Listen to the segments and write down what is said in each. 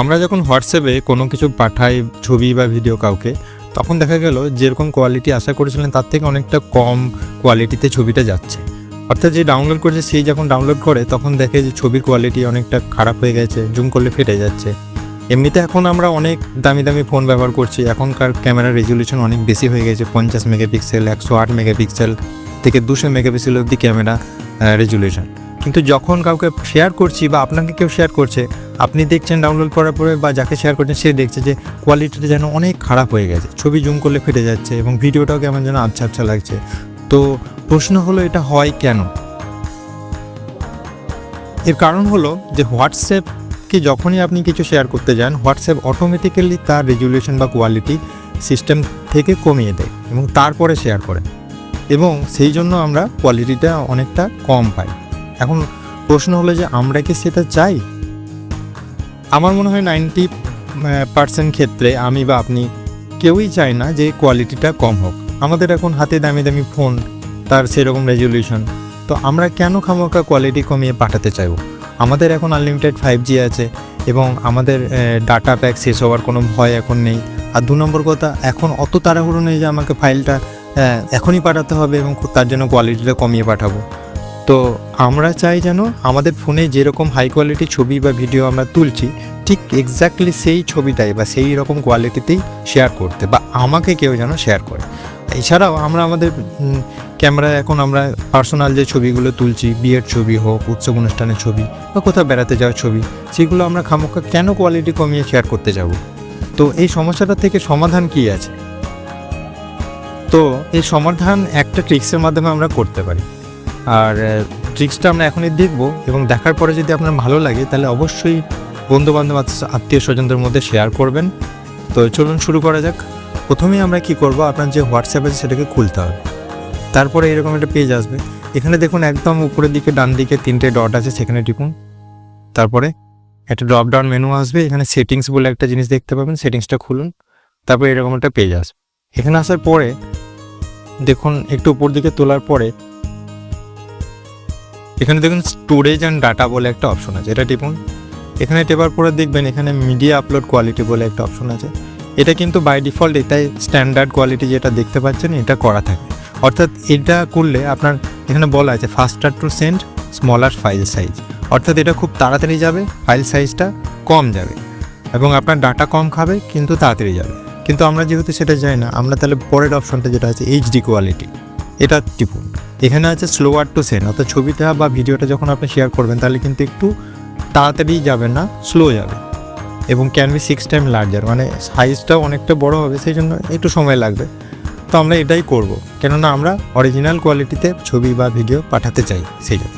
আমরা যখন হোয়াটসঅ্যাপে কোনো কিছু পাঠাই ছবি বা ভিডিও কাউকে, তখন দেখা গেল যেরকম কোয়ালিটি আশা করেছিলেন তার থেকে অনেকটা কম কোয়ালিটিতে ছবিটা যাচ্ছে। অর্থাৎ যে ডাউনলোড করেছে, সেই যখন ডাউনলোড করে, তখন দেখে যে ছবির কোয়ালিটি অনেকটা খারাপ হয়ে গেছে জুম করলে ফেটে যাচ্ছে। এমনিতে এখন আমরা অনেক দামি দামি ফোন ব্যবহার করছি। এখনকার ক্যামেরার রেজলিউশন অনেক বেশি হয়ে গেছে, পঞ্চাশ মেগাপিক্সেল একশো আট মেগাপিক্সেল থেকে দুশো মেগাপিক্সেল অবধি ক্যামেরা রেজুলেশন কিন্তু যখন কাউকে শেয়ার করছি বা আপনাকে কেউ শেয়ার করছে, আপনি দেখছেন ডাউনলোড করার পরে বা যাকে শেয়ার করছেন, সে দেখছে যে কোয়ালিটিটা যেন অনেক খারাপ হয়ে গেছে। ছবি জুম করলে ফেটে যাচ্ছে এবং ভিডিওটাও কেমন যেন আচ্ছা আচ্ছা লাগছে। তো প্রশ্ন হলো, এটা হয় কেন? এর কারণ হলো যে হোয়াটসঅ্যাপকে যখনই আপনি কিছু শেয়ার করতে যান হোয়াটসঅ্যাপ অটোমেটিক্যালি তার রেজুলেশন বা কোয়ালিটি সিস্টেম থেকে কমিয়ে দেয় এবং তারপরে শেয়ার করে এবং সেই জন্য আমরা কোয়ালিটিটা অনেকটা কম পাই। এখন প্রশ্ন হলো যে আমরা কি সেটা চাই? আমার মনে হয় নাইনটি পার্সেন্ট ক্ষেত্রে আমি বা আপনি কেউই চাই না যে কোয়ালিটিটা কম হোক। আমাদের এখন হাতে দামি দামি ফোন, তার সেরকম রেজলিউশন তো আমরা কেন খামোকা কোয়ালিটি কমিয়ে পাঠাতে চাইব? আমাদের এখন আনলিমিটেড ফাইভ জি আছে এবং আমাদের ডাটা প্যাক শেষ হওয়ার কোনো ভয় এখন নেই। আর দু নম্বর কথা, এখন অত তাড়াহুড়ো নেই যে আমাকে ফাইলটা এখনই পাঠাতে হবে এবং তার জন্য কোয়ালিটিটা কমিয়ে পাঠাবো। তো আমরা চাই যেন আমাদের ফোনে যেরকম হাই কোয়ালিটি ছবি বা ভিডিও আমরা তুলছি, ঠিক এক্স্যাক্টলি সেই ছবিটাই বা সেই রকম কোয়ালিটিতেই শেয়ার করতে বা আমাকে কেউ যেন শেয়ার করে। এছাড়াও আমরা আমাদের ক্যামেরায় এখন আমরা পার্সোনাল যে ছবিগুলো তুলছি, বিয়ের ছবি হোক, উৎসব অনুষ্ঠানের ছবি বা কোথাও বেড়াতে যাওয়ার ছবি, সেগুলো আমরা খামোখা কেন কোয়ালিটি কমিয়ে শেয়ার করতে যাব? তো এই সমস্যাটা থেকে সমাধান কি আছে? তো এই সমাধান একটা ট্রিক্সের মাধ্যমে আমরা করতে পারি। আর ট্রিক্সটা আমরা এখনই দেখব এবং দেখার পরে যদি আপনার ভালো লাগে, তাহলে অবশ্যই বন্ধু বান্ধব আত্মীয় স্বজনদের মধ্যে শেয়ার করবেন। তো চলুন শুরু করা যাক। প্রথমেই আমরা কি করব? আপনার যে হোয়াটসঅ্যাপ আছে, সেটাকে খুলতে হবে। তারপরে এরকম একটা পেজ আসবে। এখানে দেখুন, একদম উপরের দিকে, ডান দিকে তিনটে ডট আছে, সেখানে টিপুন। তারপরে একটা ড্রপ ডাউন মেনু আসবে। এখানে সেটিংস বলে একটা জিনিস দেখতে পাবেন। সেটিংসটা খুলুন। তারপরে এরকম একটা পেজ আসবে। এখানে আসার পরে দেখুন, একটু উপর দিকে তোলার পরে এখানে দেখুন স্টোরেজ অ্যান্ড ডাটা বলে একটা অপশন আছে। এটা টিপুন। এখানে টেপার পরে দেখবেন এখানে মিডিয়া আপলোড কোয়ালিটি বলে একটা অপশন আছে। এটা কিন্তু বাই ডিফল্ট এটাই স্ট্যান্ডার্ড কোয়ালিটি যেটা দেখতে পাচ্ছেন, এটা করা থাকে। অর্থাৎ এটা করলে আপনার এখানে বলা আছে faster to send smaller file size অর্থাৎ এটা খুব তাড়াতাড়ি যাবে ফাইল সাইজটা কম যাবে। এবং আপনার ডাটা কম খাবে, কিন্তু তাড়াতাড়ি যাবে। কিন্তু আমরা যেহেতু সেটা যাই না, আমরা তাহলে পরের অপশনটা যেটা আছে এইচডি কোয়ালিটি এটা টিপুন। এখানে আছে স্লোয়ার টু সেন্ড অর্থাৎ ছবিটা বা ভিডিওটা যখন আপনি শেয়ার করবেন, তাহলে কিন্তু একটু তাড়াতাড়ি যাবে না স্লো যাবে। এবং can be six time larger মানে সাইজটাও অনেকটা বড় হবে সেই জন্য একটু সময় লাগবে। তো আমরা এটাই করব, কেননা আমরা অরিজিনাল কোয়ালিটিতে ছবি বা ভিডিও পাঠাতে চাই সেই জন্য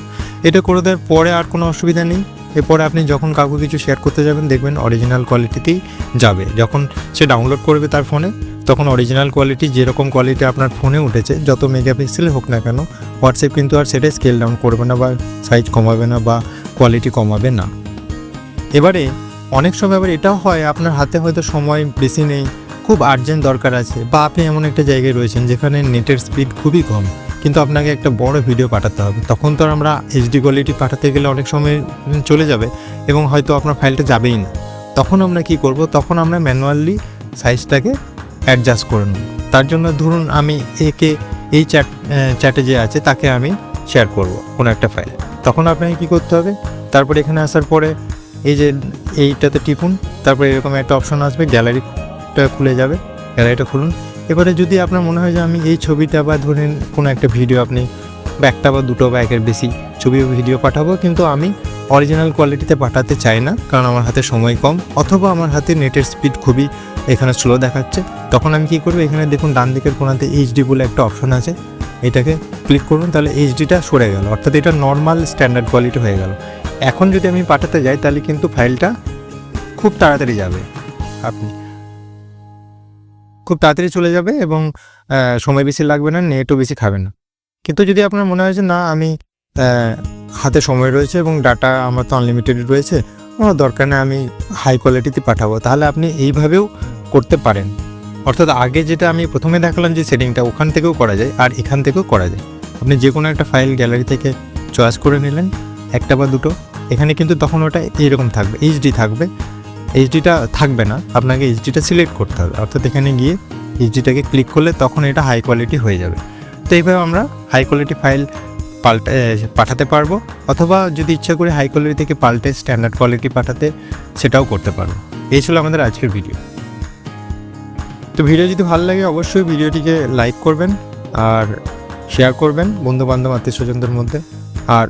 এটা করে দেওয়ার পরে আর কোনো অসুবিধা নেই। এরপরে আপনি যখন কাউকে কিছু শেয়ার করতে যাবেন, দেখবেন অরিজিনাল কোয়ালিটিতেই যাবে। যখন সে ডাউনলোড করবে তার ফোনে তখন অরিজিনাল কোয়ালিটি যেরকম কোয়ালিটি আপনার ফোনে উঠেছে, যত মেগাপিক্সেল হোক না কেন হোয়াটসঅ্যাপ কিন্তু আর সেটা স্কেল ডাউন করবে না বা সাইজ কমাবে না বা কোয়ালিটি কমাবে না। এবারে অনেক সময় আবার এটাও হয়, আপনার হাতে হয়তো সময় বেশি নেই, খুব আর্জেন্ট দরকার আছে বা আপনি এমন একটা জায়গায় রয়েছেন যেখানে নেটের স্পিড খুবই কম, কিন্তু আপনাকে একটা বড় ভিডিও পাঠাতে হবে। তখন তো আমরা এইচডি কোয়ালিটি পাঠাতে গেলে অনেক সময় চলে যাবে এবং হয়তো আপনার ফাইলটা যাবেই না। তখন আমরা কি করব? তখন আমরা ম্যানুয়ালি সাইজটাকে অ্যাডজাস্ট করে নেব। তার জন্য ধরুন আমি একে এই চ্যাট চ্যাটে যে আছে তাকে আমি শেয়ার করব কোনো একটা ফাইল তখন আপনাকে কি করতে হবে? তারপরে এখানে আসার পরে এই যে এইটাতে টিপুন, তারপরে এরকম একটা অপশন আসবে গ্যালারিটা খুলে যাবে গ্যালারিটা খুলুন। এবারে যদি আপনার মনে হয় যে আমি এই ছবিটা বা ধরেন কোনো একটা ভিডিও আপনি বা একটা বা দুটো বা একের বেশি ছবি ভিডিও পাঠাবো, কিন্তু আমি অরিজিনাল কোয়ালিটিতে পাঠাতে চাই না, কারণ আমার হাতে সময় কম, অথবা আমার হাতে নেটের স্পিড খুবই এখানে স্লো দেখাচ্ছে। তখন আমি কী করব? এখানে দেখুন, ডান দিকের কোনাতে এইচডি বলে একটা অপশন আছে। এটাকে ক্লিক করুন, তাহলে এইচডিটা সরে গেল। অর্থাৎ এটা নর্মাল স্ট্যান্ডার্ড কোয়ালিটি হয়ে গেল। এখন যদি আমি পাঠাতে যাই, তাহলে কিন্তু ফাইলটা খুব তাড়াতাড়ি যাবে। আপনি খুব তাড়াতাড়ি চলে যাবে এবং সময় বেশি লাগবে না নেটও বেশি খাবে না। কিন্তু যদি আপনার মনে হয় যে না, আমি হাতে সময় রয়েছে এবং ডাটা আমার তো আনলিমিটেড রয়েছে। আমার দরকার নেই, আমি হাই কোয়ালিটিতে পাঠাবো। তাহলে আপনি এইভাবেও করতে পারেন। অর্থাৎ আগে যেটা আমি প্রথমে দেখালাম যে সেটিংটা ওখান থেকেও করা যায় আর এখান থেকেও করা যায়। আপনি যে কোনো একটা ফাইল গ্যালারি থেকে চয়েস করে নিলেন, একটা বা দুটো, এখানে কিন্তু তখন ওটা এইরকম থাকবে এইচডি থাকবে। এইচডিটা থাকবে না, আপনাকে এইচডিটা সিলেক্ট করতে হবে। অর্থাৎ এখানে গিয়ে এইচডিটাকে ক্লিক করলে তখন এটা হাই কোয়ালিটি হয়ে যাবে। তো এইভাবে আমরা হাই কোয়ালিটি ফাইল পাল্টে পাঠাতে পারব? অথবা যদি ইচ্ছা করে হাই কোয়ালিটি থেকে পাল্টে স্ট্যান্ডার্ড কোয়ালিটি পাঠাতে সেটাও করতে পারব এই ছিল আমাদের আজকের ভিডিও তো ভিডিও যদি ভালো লাগে অবশ্যই ভিডিওটিকে লাইক করবেন আর শেয়ার করবেন বন্ধু বান্ধব আত্মীয় স্বজনদের মধ্যে। আর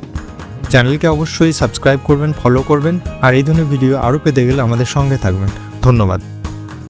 চ্যানেলকে অবশ্যই সাবস্ক্রাইব করবেন ফলো করবেন। আর এই ধরনের ভিডিও আরও পেতে গেলে আমাদের সঙ্গে থাকবেন। ধন্যবাদ।